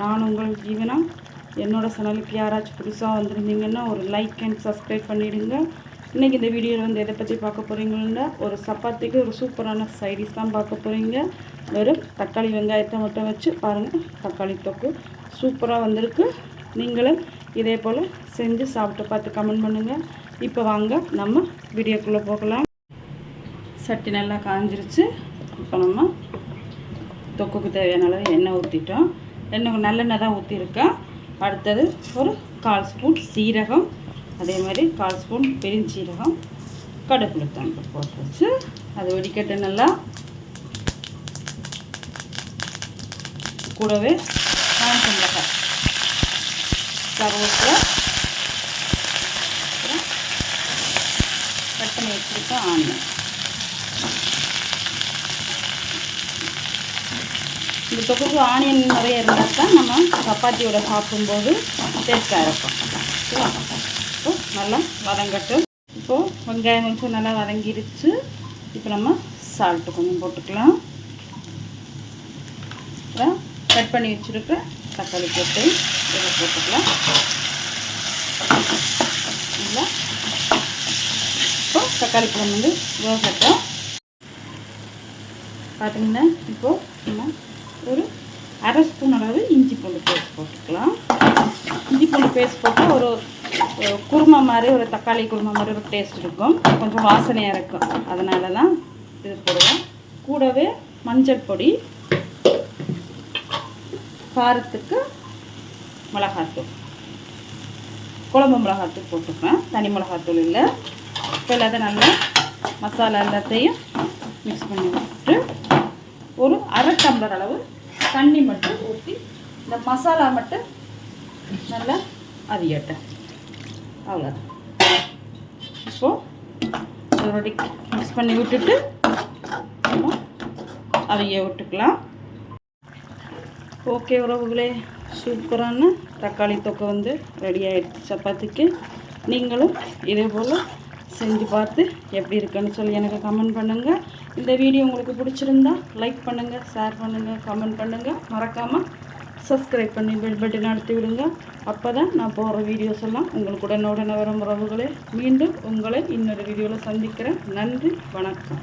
நான் உங்கள் ஜீவனா? என்னோடய சேனலுக்கு யாராச்சும் புதுசாக வந்திருந்தீங்கன்னா ஒரு லைக் அண்ட் சப்ஸ்கிரைப் பண்ணிவிடுங்க இன்றைக்கி இந்த வீடியோவில் வந்து எதை பற்றி பார்க்க போகிறீங்கன்னா ஒரு சப்பாத்திக்கு ஒரு சூப்பரான சைடிஸ் தான் பார்க்க போகிறீங்க வெறும் தக்காளி வெங்காயத்தை மட்டும் வச்சு பாருங்கள் தக்காளி தொக்கு சூப்பராக வந்திருக்கு. நீங்களும் இதே போல் செஞ்சு சாப்பிட்டு பார்த்து கமெண்ட் பண்ணுங்கள் இப்போ வாங்க நம்ம வீடியோக்குள்ளே போகலாம். சட்டி நல்லா காஞ்சிருச்சு. இப்போ நம்ம தொக்குக்கு தேவையான அளவு எண்ணெய் ஊற்றிட்டோம் எண்ணெய் நல்லெண்ணெய் தான் ஊற்றிருக்கேன் அடுத்தது ஒரு கால் ஸ்பூன் சீரகம் அதே மாதிரி கால் ஸ்பூன் பெருஞ்சீரகம் கடுப்புளுத்தம்பு போட்டு வச்சு அது வெடிக்கட்டு நல்லா. கூடவே காஞ்ச மிளகாய். கருவேப்பிலை. அப்புறம் கட் பண்ணி வச்சுருக்கோம் ஆனியன். இந்த தொகுப்பு ஆனியன் நிறைய இருந்தால் தான் நம்ம சப்பாத்தியோட சாப்பிடும்போது டேஸ்ட்டாக இருக்கும். ஓகேவா இப்போ நல்லா வதங்கட்டும். இப்போது வெங்காயம் கொஞ்சம் நல்லா வதங்கிருச்சு. இப்போ நம்ம சால்ட்டு கொஞ்சம் போட்டுக்கலாம். அப்புறம் கட் பண்ணி வச்சுருக்க தக்காளி போட்டு இதில் போட்டுக்கலாம். இல்லை இப்போ தக்காளி பழம் வந்து வேகட்டும். பார்த்தீங்கன்னா இப்போது நம்ம ஒரு அரை ஸ்பூன் அளவு இஞ்சி பூண்டு பேஸ்ட் போட்டுக்கலாம். இஞ்சி பூண்டு பேஸ்ட் போட்டால் ஒரு ஒரு குருமா மாதிரி ஒரு தக்காளி குருமா மாதிரி ஒரு டேஸ்ட் இருக்கும். கொஞ்சம் வாசனையாக இருக்கும். அதனால தான் இது போடுவோம் கூடவே மஞ்சள் பொடி காரத்துக்கு மிளகாத்தூள். குழம்பு மிளகாத்தூள் போட்டுப்பேன் தனி மிளகாத்தூள் இல்லை. இப்போ இல்லாத நல்லா மசாலா எல்லாத்தையும் மிக்ஸ் பண்ணி விட்டு ஒரு அரை டம்ளர் அளவு தண்ணி மட்டும் ஊற்றி இந்த மசாலா மட்டும் நல்லா அதிகட்டேன் அவ்வளோதான் இப்போது ஒரு மிக்ஸ் பண்ணி விட்டுட்டு நம்ம அவிய விட்டுக்கலாம். ஓகே உறவுகளே சூப்பரான தக்காளி தொக்கை வந்து ரெடி ஆகிடுச்சு சப்பாத்திக்கு. நீங்களும் இதே போல் செஞ்சு பார்த்து எப்படி இருக்குன்னு சொல்லி எனக்கு கமெண்ட் பண்ணுங்கள் இந்த வீடியோ உங்களுக்கு பிடிச்சிருந்தா லைக் பண்ணுங்கள் ஷேர் பண்ணுங்கள் கமெண்ட் பண்ணுங்கள் மறக்காமல் சப்ஸ்கிரைப் பண்ணி பெல் பட்டன் அழுத்தி விடுங்க. அப்போ தான் நான் போகிற வீடியோஸ் எல்லாம் உங்களுக்கு உடனுடனே வரும் உறவுகளே. மீண்டும் உங்களை இன்னொரு வீடியோவில் சந்திக்கிறேன். நன்றி வணக்கம்.